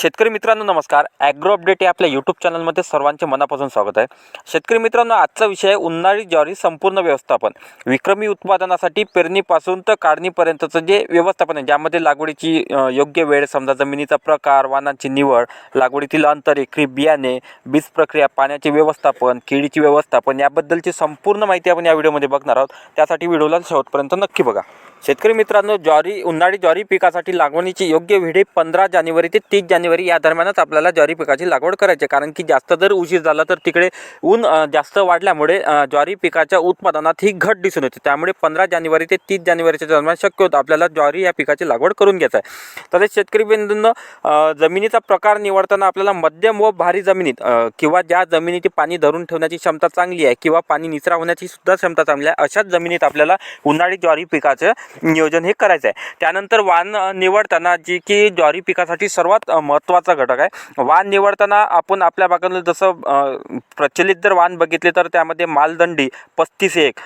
शेतकरी मित्रांनो नमस्कार. ॲग्रो अपडेट या आपल्या यूट्यूब चॅनलमध्ये सर्वांचे मनापासून स्वागत आहे. शेतकरी मित्रांनो आजचा विषय आहे उन्हाळी ज्वारी संपूर्ण व्यवस्थापन. विक्रमी उत्पादनासाठी पेरणीपासून तर काढणीपर्यंतचं जे व्यवस्थापन आहे ज्यामध्ये लागवडीची योग्य वेळ समजा जमिनीचा प्रकार वाणांची निवड लागवडीतील अंतर एकरी बियाणे बीज प्रक्रिया पाण्याचे व्यवस्थापन किडीची व्यवस्थापन याबद्दलची संपूर्ण माहिती आपण या व्हिडिओमध्ये बघणार आहोत. त्यासाठी व्हिडिओला शेवटपर्यंत नक्की बघा. शेतकरी मित्रांनो ज्वारी उन्हाळी ज्वारी पिकासाठी लागवडीची योग्य वेळ पंधरा जानेवारी ते तीस जानेवारी या दरम्यानच आपल्याला ज्वारी पिकाची लागवड करायची आहे. कारण की जास्त जर उशीर झाला तर तिकडे ऊन जास्त वाढल्यामुळे ज्वारी पिकाच्या उत्पादनात ही घट दिसून येते. त्यामुळे पंधरा जानेवारी ते तीस जानेवारीच्या दरम्यान शक्य होतं आपल्याला ज्वारी या पिकाची लागवड करून घ्यायचं आहे. तसेच शेतकरी बिंदूंना जमिनीचा प्रकार निवडताना आपल्याला मध्यम व भारी जमिनीत किंवा ज्या जमिनीची पाणी धरून ठेवण्याची क्षमता चांगली आहे किंवा पाणी निचरा होण्याची सुद्धा क्षमता चांगली आहे अशाच जमिनीत आपल्याला उन्हाळी ज्वारी पिकाचं नियोजन हे करायचं आहे. त्यानंतर वाण निवडताना जी की ज्वारी पिकासाठी सर्वात महत्त्वाचा घटक आहे. वाण निवडताना आपण आपल्या भागातलं जसं प्रचलित जर वाण बघितले तर त्यामध्ये मालदंडी पस्तीस एक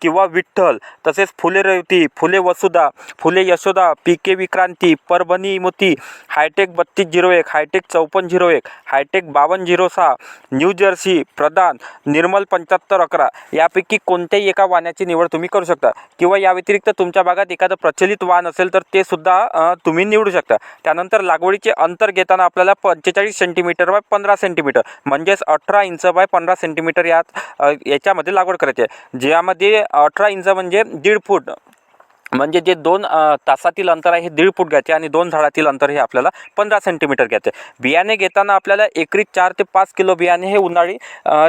किंवा विठ्ठल तसेच Phule Revati Phule Vasudha Phule Yashoda P K Vikranti Parbhani Moti hitech बत्तीस झिरो एक हायटेक चौपन्न झिरो एक हायटेक बावन्न झिरो सहा न्यू जर्सी प्रधान निर्मल पंच्याहत्तर अकरा यापैकी कोणत्याही एका वाण्याची निवड तुम्ही करू शकता. किंवा या व्यतिरिक्त तुमच्या भागात एखादं प्रचलित वाण असेल तर ते सुद्धा तुम्ही निवडू शकता. त्यानंतर लागवडीचे अंतर घेताना आपल्याला पंचेचाळीस सेंटीमीटर बाय पंधरा सेंटीमीटर म्हणजेच अठरा इंच बाय पंधरा सेंटीमीटर यात याच्यामध्ये लागवड करायची आहे. ज्यामध्ये अठरा इंच म्हणजे दीड फूट म्हणजे जे दोन तासातील अंतर आहे हे दीड फूट घ्यायचे आणि दोन झाडातील अंतर हे आपल्याला पंधरा सेंटीमीटर घ्यायचे. बियाणे घेताना आपल्याला एकरी चार ते पाच किलो बियाणे हे उन्हाळी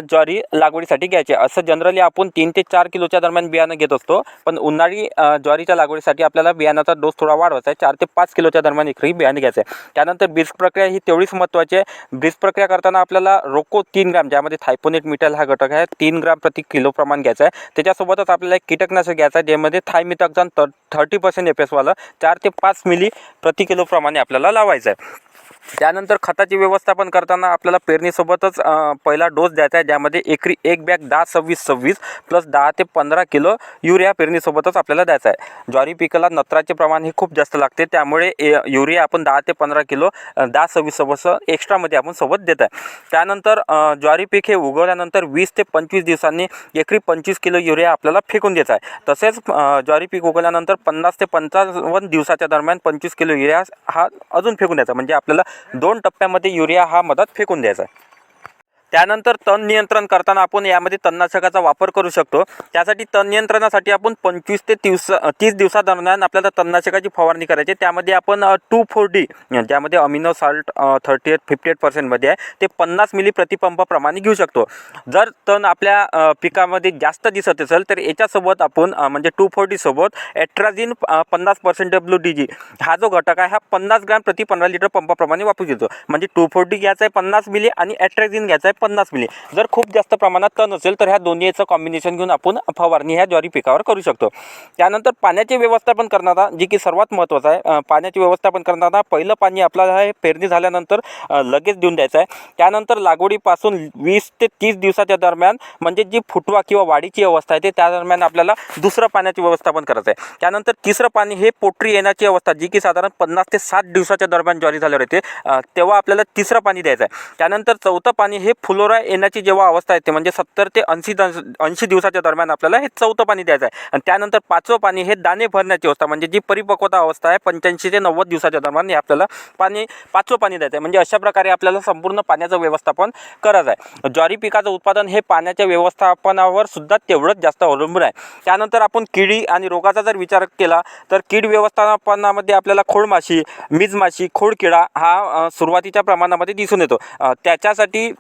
ज्वारी लागवडीसाठी घ्यायचे. असं जनरली आपण तीन ते चार किलोच्या दरम्यान बियाणं घेत असतो. पण उन्हाळी ज्वारीच्या लागवडीसाठी आपल्याला बियाणाचा डोस थोडा वाढवायचा आहे. चार ते पाच किलोच्या दरम्यान एकरी बियाणे घ्यायचं. आहे त्यानंतर बीज प्रक्रिया ही तेवढीच महत्त्वाची आहे. बीज प्रक्रिया करताना आपल्याला रोको तीन ग्राम ज्यामध्ये थायपोनेट मिटल हा घटक आहे तीन ग्राम प्रति किलो प्रमाण घ्यायचं आहे. त्याच्यासोबतच आपल्याला एक कीटकनाशक घ्यायचं आहे ज्यामध्ये थायमिथॉक्झान तर थर्टी पर्सेंट एफ एसवालं चार ते पाच मिली प्रति किलोप्रमाणे आपल्याला लावायचं आहे. त्यानंतर खताची व्यवस्थापन करताना आपल्याला पेरणीसोबतच पहिला डोस द्यायचा आहे ज्यामध्ये एकरी एक बॅग दहा सव्वीस सव्वीस प्लस दहा ते पंधरा किलो युरिया पेरणीसोबतच आपल्याला द्यायचा आहे. ज्वारी पिकाला नत्राचे प्रमाण हे खूप जास्त लागते त्यामुळे ए- युरिया आपण दहा ते पंधरा किलो दहा सव्वीस सोबत एक्स्ट्रामध्ये आपण सोबत देत आहे. त्यानंतर ज्वारी पीक हे उगवल्यानंतर वीस ते पंचवीस दिवसांनी एकरी पंचवीस किलो युरिया आपल्याला फेकून द्यायचा आहे. तसेच ज्वारी पीक उगवल्यानंतर पन्नास ते पंचावन्न दिवसाच्या दरम्यान पंचवीस किलो युरिया हा अजून फेकून द्यायचा म्हणजे आपल्याला दोन टप्प्यामध्ये युरिया हा मधात फेकून द्यायचा त्यानंतर तण नियंत्रण करताना आपण यामध्ये तणनाशकाचा वापर करू शकतो. त्यासाठी तण नियंत्रणासाठी आपण पंचवीस ते तीस तीस दिवसादरम्यान आपल्याला तणनाशकाची फवारणी करायची. त्यामध्ये आपण टू फोर डी ज्यामध्ये amino salt thirty eight fifty eight पर्सेंटमध्ये आहे. ते पन्नास मिली प्रतिपंपाप्रमाणे घेऊ शकतो. जर तण आपल्या पिकामध्ये जास्त दिसत असेल तर याच्यासोबत आपण म्हणजे टू फोर डीसोबत ॲट्राझिन पन्नास पर्सेंट डब्ल्यू डी जी हा जो घटक आहे हा पन्नास ग्रॅम प्रति पंधरा लिटर पंपाप्रमाणे वापरू शकतो. म्हणजे टू फोर डी घ्यायचा आहे पन्नास मिली आणि ॲट्रॅझिन घ्यायचा आहे पन्नास मिली. जर खूप जास्त प्रमाणात तण असेल तर ह्या दोन्हीचं कॉम्बिनेशन घेऊन आपण फवारणी ह्या ज्वारी पिकावर करू शकतो. त्यानंतर पाण्याचे व्यवस्थापन करणारा जी की सर्वात महत्त्वाचं आहे. पाण्याचे व्यवस्थापन करणारा पहिलं पाणी आपल्याला हे पेरणी झाल्यानंतर लगेच देऊन द्यायचं आहे. त्यानंतर लागवडीपासून वीस ते तीस दिवसाच्या दरम्यान म्हणजे जी फुटवा किंवा वाढीची अवस्था आहे ते त्या दरम्यान आपल्याला दुसरं पाण्याचे व्यवस्थापन करायचं आहे. त्यानंतर तिसरं पाणी हे पोटरी येण्याची अवस्था जी की साधारण पन्नास ते साठ दिवसाच्या दरम्यान ज्वारी झाल्यावर येते. तेव्हा आपल्याला तिसरं पाणी द्यायचं आहे. त्यानंतर चौथं पाणी हे फुलोरा येण्याची जेव्हा अवस्था येते म्हणजे सत्तर ते ऐंशी ऐंशी दिवसाच्या दरम्यान आपल्याला हे चौथं पाणी द्यायचं आहे. आणि त्यानंतर पाचवं पाणी हे दाणे भरण्याची अवस्था म्हणजे जी परिपक्वता अवस्था आहे पंच्याऐंशी ते नव्वद दिवसाच्या दरम्यान हे आपल्याला पाणी पाचवं पाणी द्यायचं आहे. म्हणजे अशा प्रकारे आपल्याला संपूर्ण पाण्याचं व्यवस्थापन करायचं आहे. ज्वारी पिकाचं उत्पादन हे पाण्याच्या व्यवस्थापनावर सुद्धा तेवढंच जास्त अवलंबून आहे. त्यानंतर आपण किडी आणि रोगाचा जर विचार केला तर कीड व्यवस्थापनामध्ये आपल्याला खोडमाशी मीजमाशी खोडकिडा हा सुरुवातीच्या प्रमाणामध्ये दिसून येतो. त्याच्यासाठी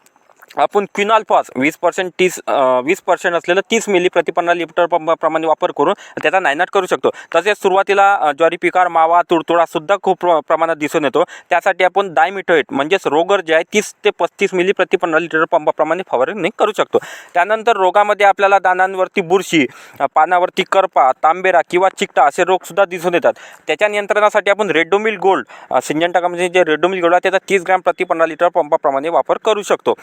आपण क्विनाल फॉस वीस पर्सेंट तीस वीस पर्सेंट असलेलं तीस मिली प्रतिपन्ना लिटर प्रमाणे वापर करून त्याचा नायनाट करू शकतो. तसेच सुरुवातीला ज्वारी पिकार मावा तुडतुडासुद्धा खूप प्र- प्रमाणात दिसून येतो. त्यासाठी आपण डायमिटोएट म्हणजेच रोगर जे आहे तीस ते पस्तीस मिली प्रतिपन्ना लिटर पंपाप्रमाणे फवारणी करू शकतो. त्यानंतर रोगामध्ये आपल्याला दानांवरती बुरशी पानावरती करपा तांबेरा किंवा चिकटा असे रोगसुद्धा दिसून येतात. त्याच्या नियंत्रणासाठी आपण रेडोमिल गोल्ड सिंजंटा कंपनीचे जे रेडोमिल गोल्ड आहे त्याचा तीस ग्रॅम प्रतिपन्ना लिटर पंपाप्रमाणे वापर करू शकतो.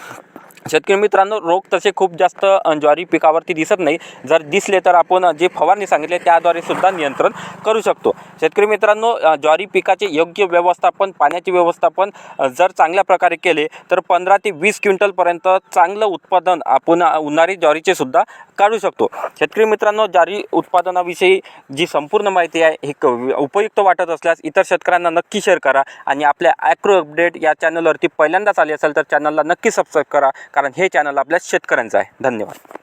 शेतकरी मित्रांनो रोग तसे खूप जास्त ज्वारी पिकावरती दिसत नाही. जर दिसले तर आपण जे फवारणी सांगितले त्याद्वारे सुद्धा नियंत्रण करू शकतो. शेतकरी मित्रांनो ज्वारी पिकाचे योग्य व्यवस्थापन पाण्याचे व्यवस्थापन जर चांगल्या प्रकारे केले तर पंधरा ते वीस क्विंटलपर्यंत चांगलं उत्पादन आपण उन्हाळी ज्वारीचे सुद्धा काढू शकतो. शेतकरी मित्रांनो ज्वारी उत्पादनाविषयी जी संपूर्ण माहिती आहे ही क- उपयुक्त वाटत असल्यास इतर शेतकऱ्यांना नक्की शेअर करा आणि आपल्या ॲक्रो अपडेट या चॅनलवरती पहिल्यांदाच आले असेल तर चॅनलला नक्की सबस्क्राईब करा. कारण हे चॅनल आपल्या शेतकऱ्यांचं आहे. धन्यवाद.